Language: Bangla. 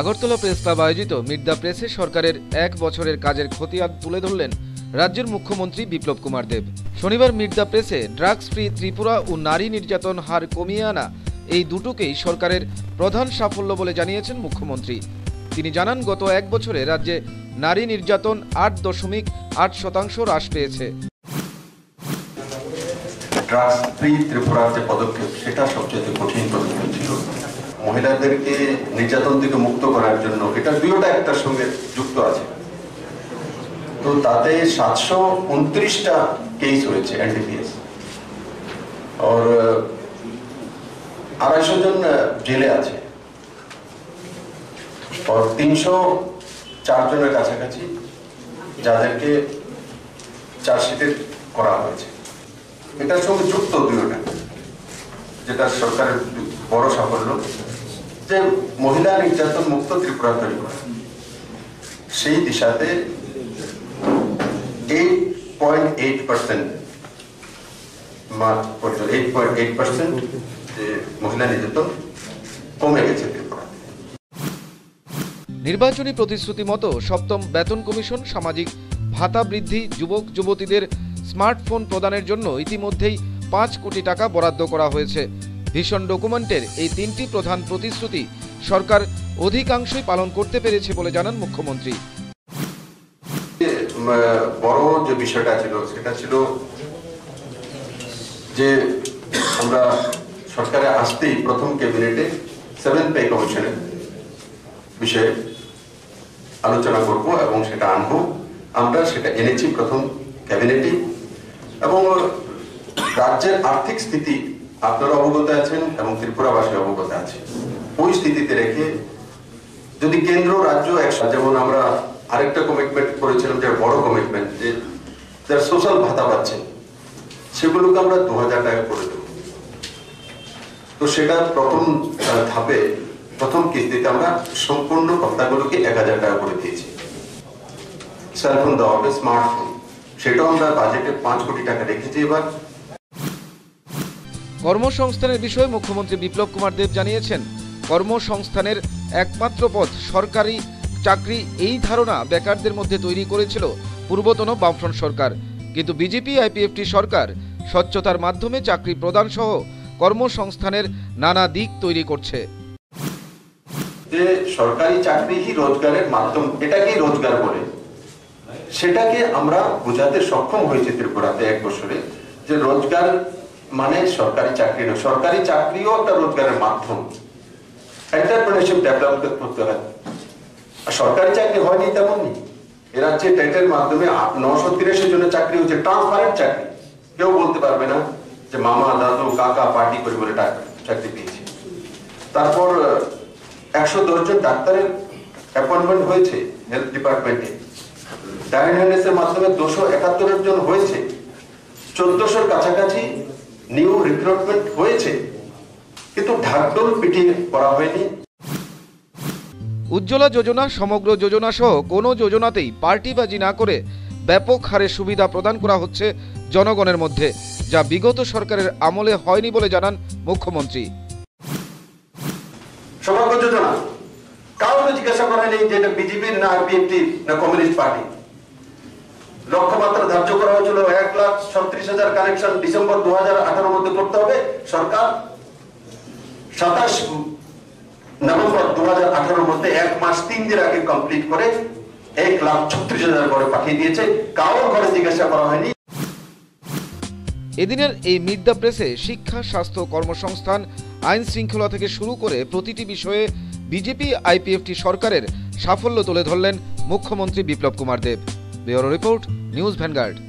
আগরতলা প্রেস ক্লাব আয়োজিত দ্য প্রেসে সরকারের এক বছরের কাজের খতিয়ান তুলে ধরলেন রাজ্যের মুখ্যমন্ত্রী বিপ্লব কুমার দেব। শনিবার মিড দ্য প্রেসে ড্রাগস ফ্রি ত্রিপুরা ও নারী নির্যাতন হার কমিয়ে আনা এই দুটোকেই সরকারের প্রধান সাফল্য বলে জানিয়েছেন মুখ্যমন্ত্রী। তিনি জানান, গত এক বছরে রাজ্যে নারী নির্যাতন আট দশমিক আট শতাংশ হ্রাস পেয়েছে। ড্রাগস ফ্রি ত্রিপুরার যে পদক্ষেপ, সেটা সবচেয়ে কঠিন পদক্ষেপ ছিল। মহিলাদেরকে নির্যাতন থেকে মুক্ত করার জন্য এটা দুটোটা একটার সঙ্গে যুক্ত আছে। তো তাতে সাতশো উনত্রিশটা কেস হয়েছে এনডিপিএস আড়াইশো জন জেলে আছে। তিনশো চার জনের কাছাকাছি যাদেরকে চার্জশিটে করা হয়েছে। এটার সঙ্গে যুক্ত দুইটা, যেটা সরকারের বড় সাফল্য। যে মহিলা নির্যাতন মুক্ত ত্রিপুরা তৈরি করা, সেই দিশাতে নির্বাচনী প্রতিশ্রুতি মতো সপ্তম বেতন কমিশন সামাজিক ভাতা বৃদ্ধি, যুবক, যুবতীদের স্মার্টফোন প্রদানের জন্য ইতিমধ্যেই পাঁচ কোটি টাকা বরাদ্দ করা হয়েছে। ভীষণ ডকুমেন্টের এই তিনটি প্রধান প্রতিশ্রুতি সরকার অধিকাংশই পালন করতে পেরেছে বলে জানান মুখ্যমন্ত্রী। বড় যে বিষয়টা ছিল, সেটা ছিল যে আমরা সরকারে আসতেই প্রথম ক্যাবিনেটে সেভেন পে কমিশনের বিষয়ে আলোচনা করব এবং সেটা আনব। আমরা সেটা এনেছি প্রথম ক্যাবিনেটে এবং রাজ্যের আর্থিক স্থিতি আপনারা অবগত আছেন এবং ত্রিপুরাবাসী অবগত আছে ওই স্থিতিতে রেখে যদি কেন্দ্র, রাজ্য একসাথে, যেমন আমরা আরেকটা কমিটমেন্ট করেছিলাম, যে বড় কমিটমেন্ট যে যারা সোশ্যাল ভাতা পাচ্ছেন, সেগুলোকে আমরা দু হাজার টাকা করে দেবো। তো সেটা প্রথম ধাপে, প্রথম কিস্তিতে আমরা সম্পূর্ণ ভাতাগুলোকে এক হাজার টাকা করে দিয়েছি। সেলফোন দেওয়া হবে স্মার্টফোন সেটাও আমরা বাজেটে পাঁচ কোটি টাকা রেখেছি এবার। কর্মসংস্থানের বিষয়ে মুখ্যমন্ত্রী বিপ্লব কুমার দেব জানিয়েছেন, কর্মসংস্থানের একমাত্র পথ সরকারি চাকরি এই ধারণা বেকারদের মধ্যে তৈরি করেছিল পূর্বতন বামফ্রন্ট সরকার। কিন্তু বিজেপি, আইপিএফটি সরকার স্বচ্ছতার মাধ্যমে চাকরি প্রদান সহ কর্মসংস্থানের নানা দিক তৈরি করছে। যে সরকারি চাকরি হি রোজগারের মাধ্যম, এটাকেই রোজগার বলে। সেটাকে আমরা বোঝাতে সক্ষম হয়েছে ত্রিপুরাতে এক বছরে যে রোজগার মানে সরকারি চাকরি নয় সরকারি চাকরিও একটা রোজগারের মাধ্যম। এন্টারপ্রেনারশিপ ডেভেলপ করতে হয়। আর সরকারি চাকরি হয়নি তেমনই। এ রাজ্যে টেটের মাধ্যমে নশো তিরাশি জনের চাকরি হচ্ছে ট্রান্সপারেন্ট চাকরি। কেউ বলতে পারবে না যে মামা, দাদু, কাকা, পার্টি করে বলে চাকরি পেয়েছে। তারপর একশো জন ডাক্তারের অ্যাপয়েন্টমেন্ট হয়েছে হেলথ ডিপার্টমেন্টে ডায়াগনোসিস এর মাধ্যমে দুশো একাত্তর জন হয়েছে। চোদ্দশোর কাছাকাছি নিউ রিক্রুটমেন্ট হয়েছে কিন্তু ঢাকডোল পিটিয়ে করা হয়নি। উজ্জ্বলা যোজনা সমগ্র যোজনা সহ কোনো যোজনাতেই পার্টিবাজি না করে ব্যাপক হারে সুবিধা প্রদান করা হচ্ছে জনগণের মধ্যে যা বিগত সরকারের আমলে হয়নি বলে জানান মুখ্যমন্ত্রী। সৌভাগ্য যোজনা কাউকে জিজ্ঞাসা করা নেই যে এটা বিজেপির না বিএনপি না কমিউনিস্ট পার্টি। লক্ষ্যমাত্রা ধার্য করা হয়েছিল এক এদিনের এই মিড প্রেসে শিক্ষা, স্বাস্থ্য, কর্মসংস্থান, আইন শৃঙ্খলা থেকে শুরু করে প্রতিটি বিষয়ে বিজেপি, আইপিএফটি সরকারের সাফল্য তুলে ধরলেন মুখ্যমন্ত্রী Biplab Kumar Deb. Bureau report, news Vanguard.